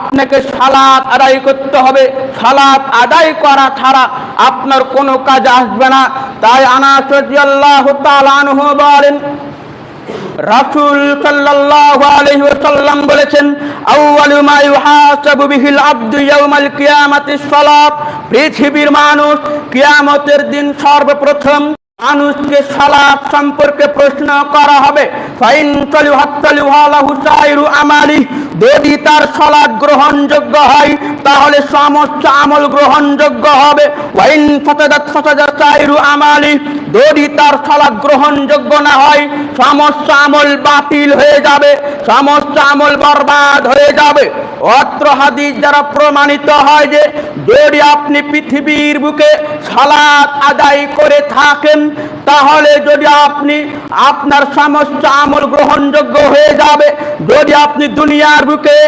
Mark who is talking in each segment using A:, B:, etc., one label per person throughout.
A: আপনাকে সালাত আদায় করতে হবে। সালাত আদায় করা ছাড়া আপনার কোনো কাজ আসবে না। তাই আনাস রাদিয়াল্লাহু তাআলা আনহু বলেন, রাসূল সাল্লাল্লাহু আলাইহি ওয়াসাল্লাম বলেছেন, আউয়ালু মা ইউহাসাবু বিহিল আবদু ইয়াউমাল কিয়ামাতিস সালাত। পৃথিবীর মানুষ কিয়ামতের দিন সর্বপ্রথম মানুষকে সালাত সম্পর্কে প্রশ্ন করা হবে। আমালি। যদি তার সালাত গ্রহণযোগ্য হয়, তাহলে সমস্ত আমল গ্রহণযোগ্য হবে। আমালি। যদি তার সালাত গ্রহণযোগ্য না হয়, সমস্ত আমল বাতিল হয়ে যাবে। সমস্ত আমল বরবাদ হয়ে যাবে। অত্র হাদিস দ্বারা প্রমাণিত হয় যে, যদি আপনি পৃথিবীর বুকে সালাত আদায় করে থাকেন তাহলে যদি আপনি আপনার সমস্ত আমল গ্রহণযোগ্য হয়ে যাবে, যদি আপনি দুনিয়ার বুকে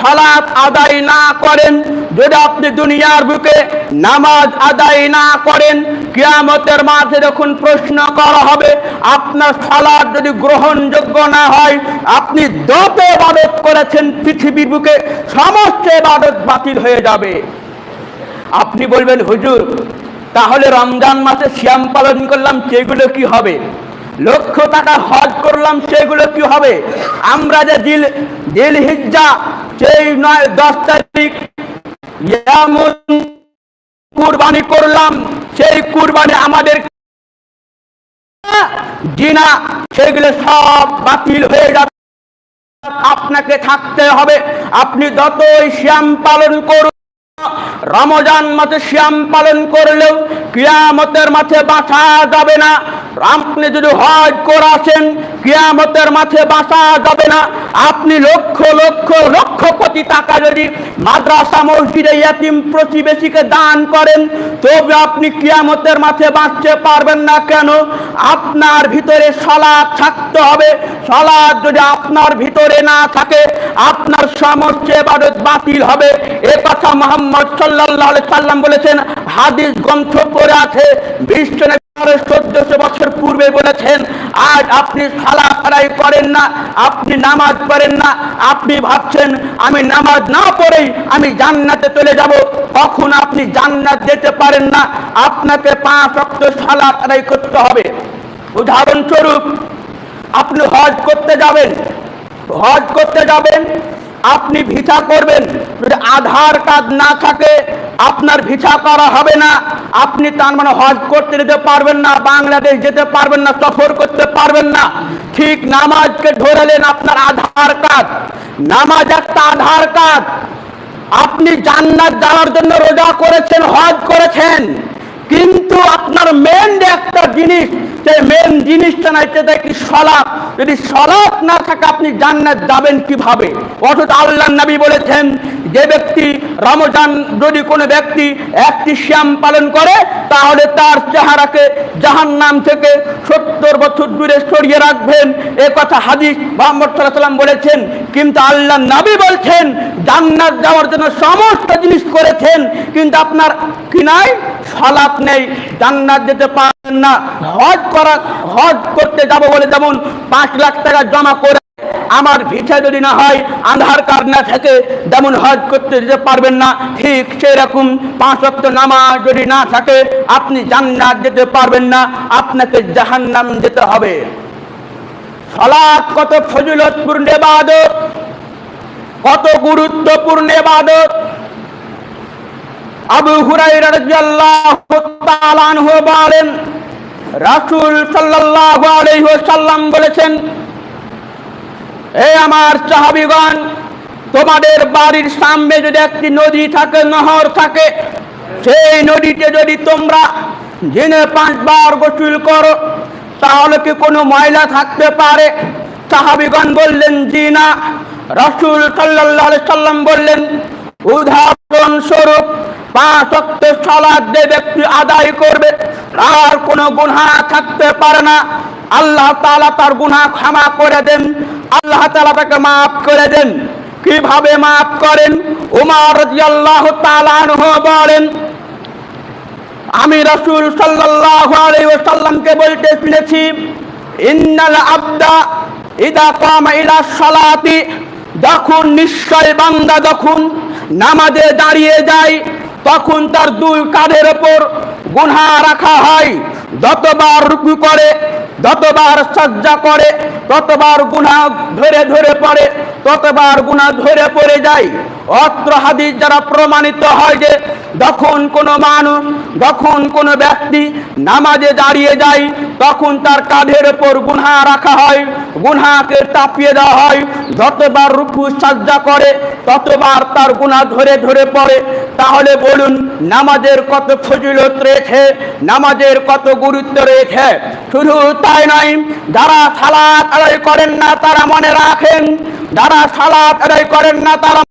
A: সালাত আদায় না করেন, যদি আপনি দুনিয়ার বুকে নামাজ আদায় না করেন, কিয়ামতের মাঝে যখন প্রশ্ন করা হবে, আপনার সালাদ যদি গ্রহণযোগ্য না হয়, আপনি যত ইবাদত করেছেন, পৃথিবীর বুকে সমস্ত ইবাদত বাতিল হয়ে যাবে। আপনি বলবেন, হুজুর তাহলে রমজান মাসে শ্যাম পালন করলাম, সেগুলো কি হবে? লক্ষ টাকা হজ করলাম, সেগুলো কি হবে? আমরা যে দিল দিল হিজ্জা সেই নয়, দশ তারিখ কুরবানি করলাম, সেই কুরবানি আমাদের জিনা, সেগুলো সব বাতিল হয়ে যাবে। আপনাকে থাকতে হবে। আপনি যতই শ্যাম পালন করুন রমজান মাসে শ্যাম পালন করলেও কিয়ামতের মাঠে বাঁচা যাবে না। আপনি যদি হজ করাছেন কিয়ামতের মাঠে বাঁচা যাবে না। আপনি লক্ষ লক্ষ লক্ষ কোটি টাকা যদি মাদ্রাসা মসজিদে ইয়াতিম প্রতিবেশীকে দান করেন। তবে আপনি কিয়ামতের মাঠে বাঁচতে পারবেন না কেন? আপনার ভিতরে সলাদ থাকতে হবে। সলাদ যদি আপনার ভিতরে না থাকে, আপনার সমস্ত এবাদত বাতিল হবে। এ কথা মোহাম্মদ আলাইহি সাল্লাম বলেছেন, হাদিস গ্রন্থ পড়ে আছে। বিশ্ব চোদ্দশো বছর পূর্বে বলেছেন, আজ আপনি সালা আদায় করেন না, আপনি নামাজ পড়েন না, আপনি ভাবছেন আমি নামাজ না পড়েই আমি জান্নাতে চলে যাব, কখন আপনি জান্নাত যেতে পারেন না, আপনাকে পাঁচ অক্ট সালা আদায় করতে হবে। উদাহরণস্বরূপ, আপনি হজ করতে যাবেন, হজ করতে যাবেন, আপনি ভিসা করবেন, যদি আধার কার্ড না থাকে আপনার ভিসা করা হবে না। আপনি তার মানে হজ করতে যেতে পারবেন না, বাংলাদেশ যেতে পারবেন না, সফর করতে পারবেন না। ঠিক নামাজকে ধরালেন আপনার আধার কার্ড। নামাজ একটা আধার কার্ড। আপনি জান্নাত যাওয়ার জন্য রোজা করেছেন, হজ করেছেন। কিন্তু আপনার মেন একটা জিনিস সেই মেন জিনিসটা নাই, সেটা কি সলাপ? যদি সলাপ না থাকে, আপনি জান্নাত যাবেন কীভাবে? অথচ আল্লাহ নবী বলেছেন যে ব্যক্তি রমজান যদি কোনো ব্যক্তি একটি শ্যাম পালন করে, তাহলে তার চেহারাকে জাহান নাম থেকে সত্তর বছর দূরে সরিয়ে রাখবেন। এ কথা হাদিস মোহাম্মদ সাল্লাম বলেছেন, কিন্তু আল্লাহ নবী বলছেন, জান্নাত যাওয়ার জন্য সমস্ত জিনিস করেছেন, কিন্তু আপনার কি নাই? সলাপ নেই। জান্নাত যেতে পারেন না। হজ করা, হজ করতে যাব বলে যেমন পাঁচ লাখ টাকা জমা করে আমার ভিসা যদি না হয় আধার কার্ড না থাকে যেমন হজ করতে যেতে পারবেন না। ঠিক সেরকম পাঁচ অক্ট নামাজ যদি না থাকে, আপনি জান্নাত যেতে পারবেন না, আপনাকে জাহান্নাম যেতে হবে। সলাৎ কত ফজিলতপূর্ণ ইবাদত, কত গুরুত্বপূর্ণ ইবাদত। আবু তাআলা আনহু বলেন, রাসূল সাল্লাল্লাহু আলাইহি বলেছেন এ আমার সাহাবীগণ, তোমাদের বাড়ির সামনে যদি একটি নদী থাকে, নহর থাকে, সেই নদীতে যদি তোমরা দিনে পাঁচবার গোসল করো, তাহলে কি কোনো ময়লা থাকতে পারে? সাহাবীগণ বললেন, জি না। রাসূল আলাইহি সাল্লাম বললেন, উদাহরণ স্বরূপ, পাঁচ অক্ট সালাদ যে ব্যক্তি আদায় করবে, তার কোনো গুনাহ থাকতে পারে না। আল্লাহ তালা তার গুনাহ ক্ষমা করে দেন। আল্লাহ তাআলা তাকে মাফ করে দেন। কীভাবে মাফ করেন? উমার রাদিয়াল্লাহু তাআলা আনহু বলেন, আমি রাসূল সাল্লাল্লাহু আলাইহি ওয়াসাল্লামকে বলতে শুনেছি, ইন্নাল আবদা ইদা কামা ইলা সালাতি। যখন নিশ্চয় বান্দা যখন নামাজে দাঁড়িয়ে যায়, তখন তার দুই কাঁধের ওপর গুনহা রাখা হয়। যতবার রুকু করে যতবার সজ্জা করে, ততবার গুণা ধরে ধরে পড়ে, ততবার গুণা ধরে পড়ে যায়। অত্র হাদিস যারা প্রমাণিত হয় যে যখন কোনো মানুষ, যখন কোনো ব্যক্তি নামাজে দাঁড়িয়ে যায়, তখন তার কাঁধের ওপর গুনহা রাখা হয়, গুনহাকে চাপিয়ে দেওয়া হয়। যতবার রুকু সাজ্জা করে, ততবার তার গুনাহ ধরে ধরে পড়ে। তাহলে বলুন, নামাজের কত ফজিলত রয়েছে নামাজের কত গুরুত্ব রয়েছে শুধু তাই নয়, যারা সালাত আদায় করেন না, তারা মনে রাখেন, যারা সালাত আদায় করেন না, তারা